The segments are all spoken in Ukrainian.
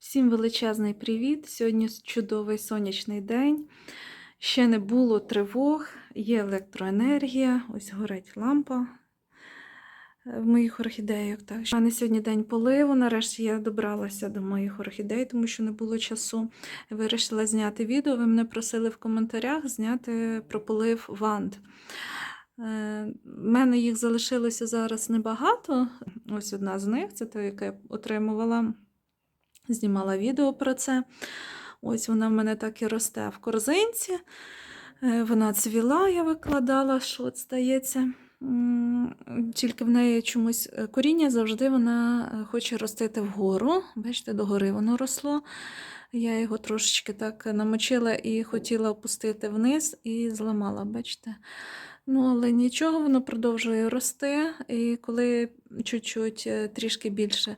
Всім величезний привіт! Сьогодні чудовий сонячний день. Ще не було тривог, є електроенергія, ось горить лампа е, в моїх орхідеях. Так. У мене сьогодні день поливу. Нарешті я добралася до моїх орхідей, тому що не було часу. Вирішила зняти відео. Ви мене просили в коментарях зняти про полив ванд. У мене їх залишилося зараз небагато. Ось одна з них це та, яка я отримувала знімала відео про це. Ось вона в мене так і росте в корзинці. Е, Вона цвіла, я викладала, що от стається. Тільки в неї чомусь е, коріння завжди вона е, хоче ростити вгору. Бачите, догори воно росло. Я його трошечки так намочила і хотіла опустити вниз і зламала, бачите. Ну, але нічого, воно продовжує рости. І коли чуть-чуть трішки більше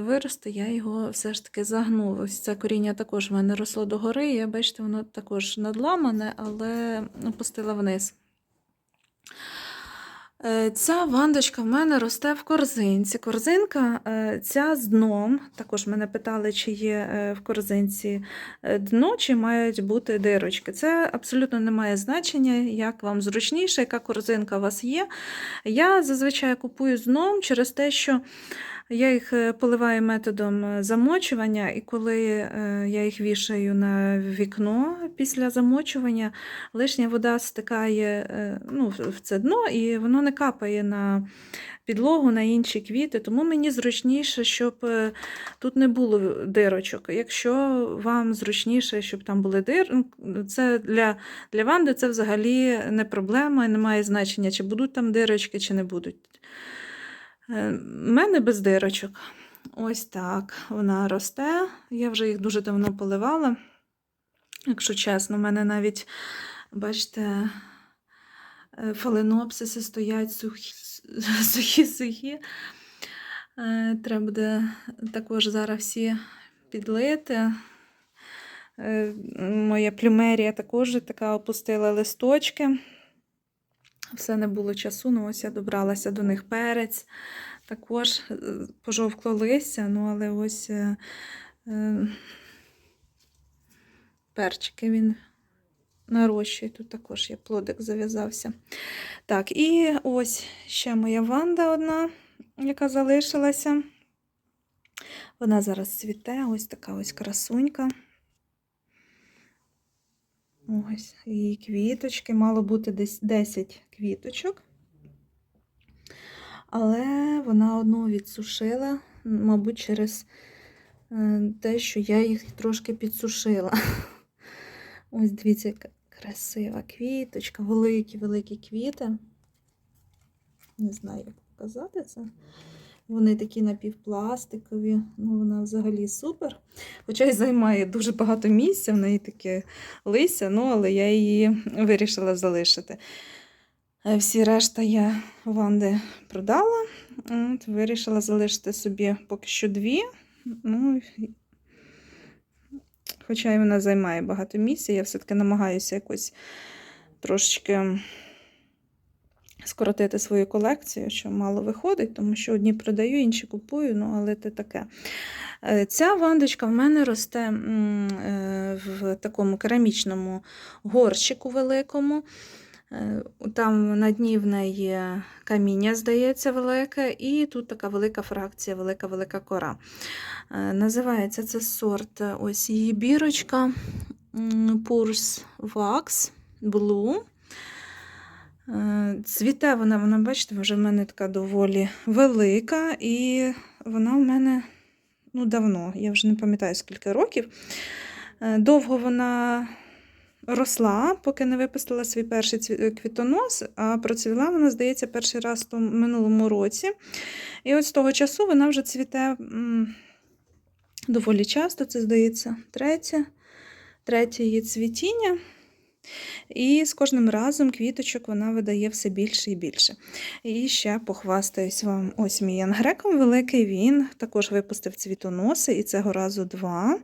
виросте, я його все ж таки загну. Ось це коріння також в мене росло догори. Я бачите, воно також надламане, але опустила вниз. Е, Ця вандочка в мене росте в корзинці. Корзинка е, ця з дном. Також мене питали, чи є е, в корзинці дно, чи мають бути дирочки. Це абсолютно не має значення, як вам зручніше, яка корзинка у вас є. Я зазвичай купую з дном через те, що я їх е, поливаю методом е, замочування, і коли е, я їх вішаю на вікно після замочування, лишня вода стикає ну, в це дно, і воно не капає на підлогу, на інші квіти. Тому мені зручніше, щоб тут не було дирочок. Якщо вам зручніше, щоб там були дир, ну, це для, для ванди це взагалі не проблема, і не значення, чи будуть там дирочки, чи не будуть. У мене без дирочок. Ось так вона росте. Я вже їх дуже давно поливала. Якщо чесно, в мене навіть, бачите, е, фаленопсиси стоять сухі, сухі, сухі. Е, Треба буде також зараз всі підлити. Е, Моя плюмерія також така опустила листочки. Все не було часу, ну ось я добралася до них перець. Також е, пожовкло листя, ну але ось е, е, перчики він нарощує. Тут також є плодик зав'язався. Так, і ось ще моя ванда одна, яка залишилася. Вона зараз цвіте, ось така ось красунька. Ось її квіточки, мало бути десь 10 квіточок. Але вона одну відсушила, мабуть, через е, те, що я їх трошки підсушила. Ось дивіться, яка красива квіточка, великі-великі квіти. Не знаю, як показати це. Вони такі напівпластикові, ну вона взагалі супер. Хоча й займає дуже багато місця, в неї таке листя, ну, але я її вирішила залишити. Всі решта я ванди продала. От, вирішила залишити собі поки що дві. Ну, хоча й вона займає багато місця, я все-таки намагаюся якось трошечки скоротити свою колекцію, що мало виходить, тому що одні продаю, інші купую, ну але це таке. Е, Ця вандочка в мене росте е, в такому керамічному горщику великому. Е, Там на дні в неї каміння, здається, велике, і тут така велика фракція, велика-велика кора. Називається це сорт, ось її бірочка Purs Wax Blue. Е, Цвіте вона, вона, бачите, вже в мене така доволі велика, і вона в мене ну, давно, я вже не пам'ятаю скільки років. Е, Довго вона росла, поки не випустила свій перший е, квітонос, а процвіла вона, здається, перший раз в минулому році. І от з того часу вона вже цвіте доволі часто, це здається, третє, третє її цвітіння. І з кожним разом квіточок вона видає все більше і більше. І ще похвастаюсь вам. Ось мій ангреком великий, він також випустив цвітоноси, і цього разу два.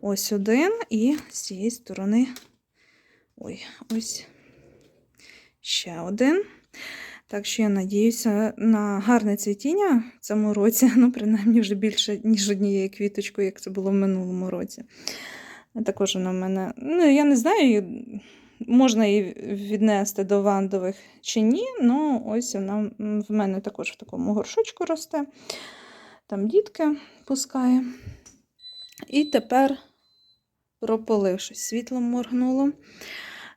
Ось один, і з цієї сторони. Ой, ось ще один. Так що я надіюся на гарне цвітіння в цьому році, ну, принаймні вже більше, ніж однією квіточкою, як це було в минулому році. Також вона в мене, ну, я не знаю, можна її віднести до вандових чи ні. Ну, ось вона в мене також в такому горшочку росте. Там дітки пускає. І тепер прополившись, світло моргнуло.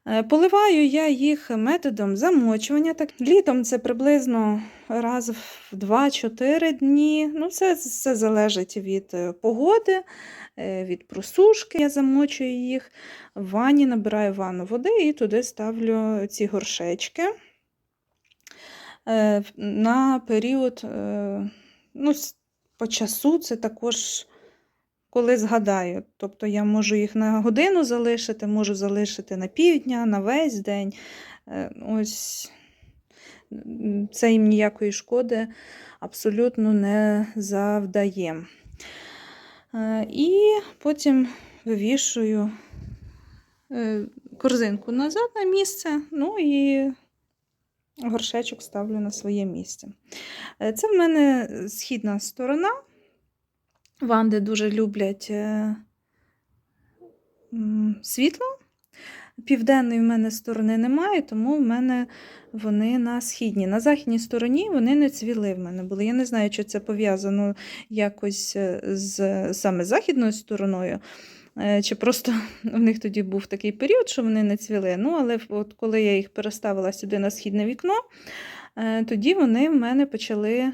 Е, Поливаю я їх методом замочування. Так, літом це приблизно раз в 2-4 дні. Ну, це все залежить від е, погоди, е, від просушки. Я замочую їх в ванні, набираю ванну води і туди ставлю ці горшечки на період, ну, по часу це також коли згадаю. Тобто я можу їх на годину залишити, можу залишити на півдня, на весь день. Е, Ось це їм ніякої шкоди абсолютно не завдає. Е, І потім вивішую е, корзинку назад на місце, ну і горшечок ставлю на своє місце. Це в мене східна сторона. Ванди дуже люблять е, світло. Південної в мене сторони немає, тому в мене вони на східній. На західній стороні вони не цвіли в мене були. Я не знаю, чи це пов'язано якось е, з саме західною стороною, е, чи просто в них тоді був такий період, що вони не цвіли. Ну, але от коли я їх переставила сюди на східне вікно, тоді вони в мене почали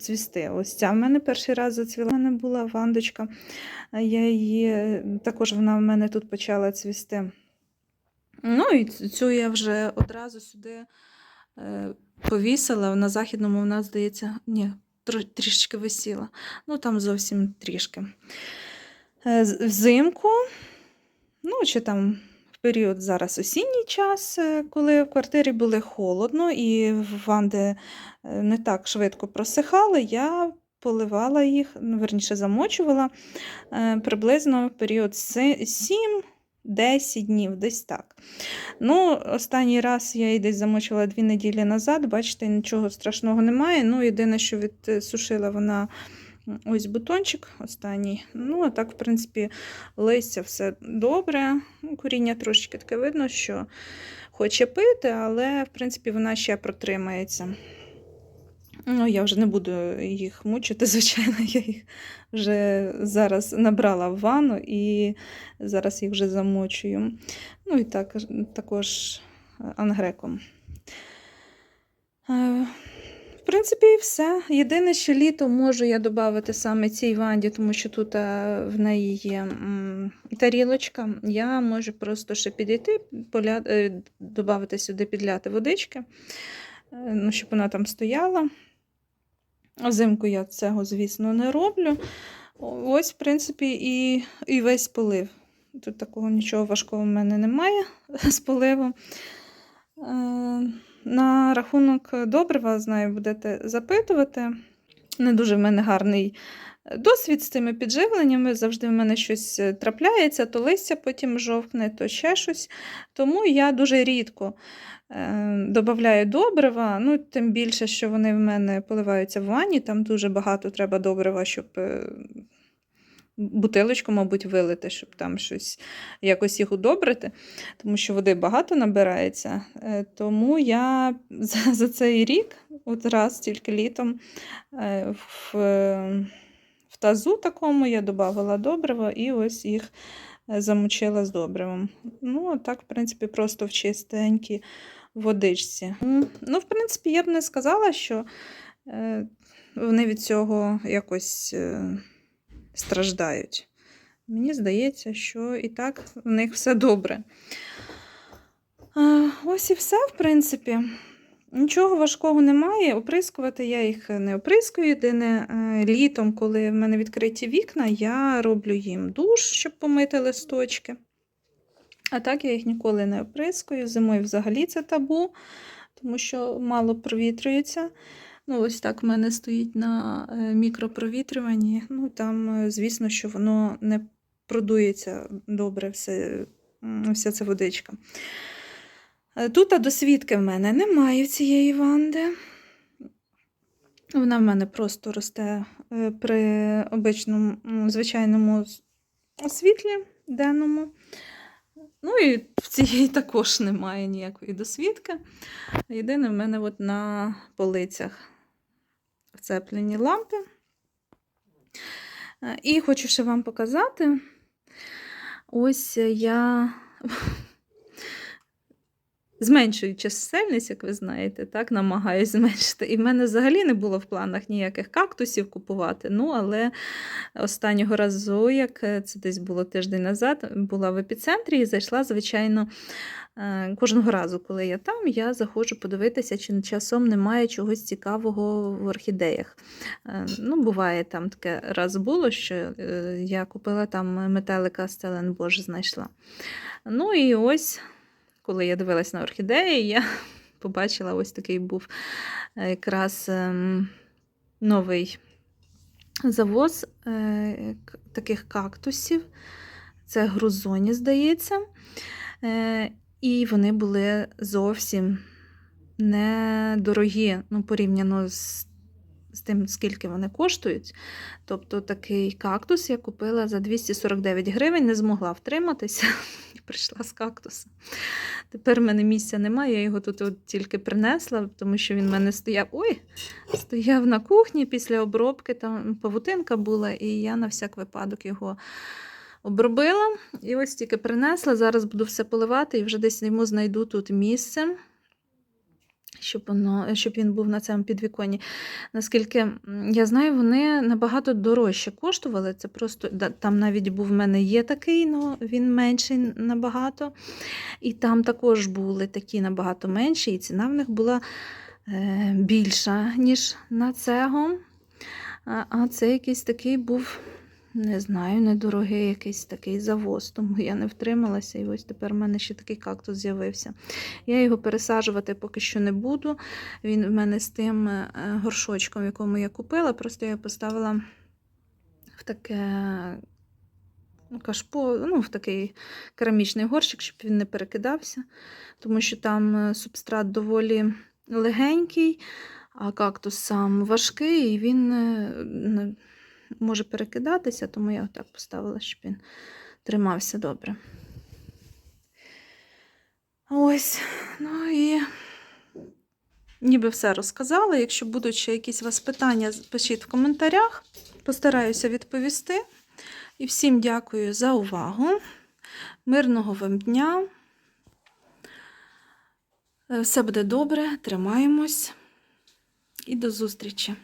цвісти. Ось ця в мене перший раз зацвіла. У мене була вандочка. Я її е, також вона в мене тут почала цвісти. Ну і цю я вже одразу сюди е, повісила. На західному вона, здається, ні, трішечки висіла. Ну там зовсім трішки. Е, Взимку, ну чи там період зараз осінній час, е, коли в квартирі було холодно і ванди е, не так швидко просихали, я поливала їх, ну, верніше замочувала е, приблизно в період 7 10 днів, десь так. Ну, останній раз я її десь замочила дві неділі назад, бачите, нічого страшного немає. Ну, єдине, що відсушила вона ось бутончик останній. Ну, а так, в принципі, листя все добре. Ну, Коріння трошечки таке видно, що хоче пити, але, в принципі, вона ще протримається. Ну, я вже не буду їх мучити, звичайно, я їх вже зараз набрала в ванну і зараз їх вже замочую. Ну і так, також е, ангреком. В принципі, і все. Єдине, що літо можу я додати саме цій ванді, тому що тут е, в неї є тарілочка. Я можу просто ще підійти, поля... е, додати сюди підляти водички, е, ну, щоб вона там стояла. Взимку я цього, звісно, не роблю. Ось, в принципі, і, і весь полив. Тут такого нічого важкого в мене немає з поливом. Е, На рахунок добрива, знаю, будете запитувати. Не дуже в мене гарний досвід з цими підживленнями. Завжди в мене щось трапляється, то листя потім жовкне, то ще щось. Тому я дуже рідко е, додаю добрива. Ну, тим більше, що вони в мене поливаються в ванні, там дуже багато треба добрива, щоб. Бутилочку, мабуть, вилити, щоб там щось якось їх удобрити, тому що води багато набирається. Е, Тому я за, за цей рік, от раз тільки літом, е, в, е, в тазу такому я додавала добриво і ось їх замочила з добривом. Ну, так, в принципі, просто в чистенькій водичці. Ну, в принципі, я б не сказала, що вони від цього якось. Страждають. Мені здається, що і так в них все добре. Ось і все, в принципі. Нічого важкого немає. Оприскувати я їх не оприскую. Єдине е, літом, коли в мене відкриті вікна, я роблю їм душ, щоб помити листочки. А так я їх ніколи не оприскую. Зимою взагалі це табу, тому що мало провітрюється. Ну, ось так в мене стоїть на е, мікропровітрюванні. Ну, там, е, звісно, що воно не продується добре, все, вся ця водичка. Е, Тут а досвідки в мене немає цієї ванди. Вона в мене просто росте при обичному звичайному світлі денному. Ну і в цієї також немає ніякої досвідки. Єдине, в мене от на полицях вцеплені лампи. Е, І хочу ще вам показати. Ось я зменшую чисельність, як ви знаєте, так, намагаюся зменшити. І в мене взагалі не було в планах ніяких кактусів купувати. Ну, але останнього разу, як е, це десь було тиждень назад, була в епіцентрі і зайшла, звичайно, е, кожного разу, коли я там, я заходжу подивитися, чи часом немає чогось цікавого в орхідеях. Е, Ну, буває там таке раз було, що я купила там метелика Стеленбош знайшла. Ну і ось, коли я дивилась на орхідеї, я побачила ось такий був е, якраз ем, новий завоз е, таких кактусів. Це грузоні, здається. Е, І вони були зовсім недорогі, ну, порівняно з, з тим, скільки вони коштують. Тобто такий кактус я купила за 249 гривень, не змогла втриматися прийшла з кактуса. Тепер в мене місця немає, я його тут от тільки принесла, тому що він в мене стояв. Ой, стояв на кухні після обробки, там павутинка була, і я на всяк випадок його обробила. І ось тільки принесла. Зараз буду все поливати і вже десь йому знайду тут місце. Щоб, воно, щоб він був на цьому підвіконні. Наскільки я знаю, вони набагато дорожче коштували. Це просто там навіть був в мене є такий, але він менший набагато. І там також були такі набагато менші, і ціна в них була е, більша, ніж на цього. А, а це якийсь такий був, не знаю, недорогий якийсь такий завоз, тому я не втрималася. І ось тепер в мене ще такий кактус з'явився. Я його пересаджувати поки що не буду. Він в мене з тим е, горшочком, якому я купила, просто я поставила в таке ну, кашпо, ну, в такий керамічний горщик, щоб він не перекидався, тому що там е, субстрат доволі легенький, а кактус сам важкий, і він е, може перекидатися, тому я отак поставила, щоб він тримався добре. Ось, ну і ніби все розказала. Якщо будуть ще якісь у вас питання, пишіть в коментарях. Постараюся відповісти. І всім дякую за увагу. Мирного вам дня. Е, Все буде добре, тримаємось і до зустрічі!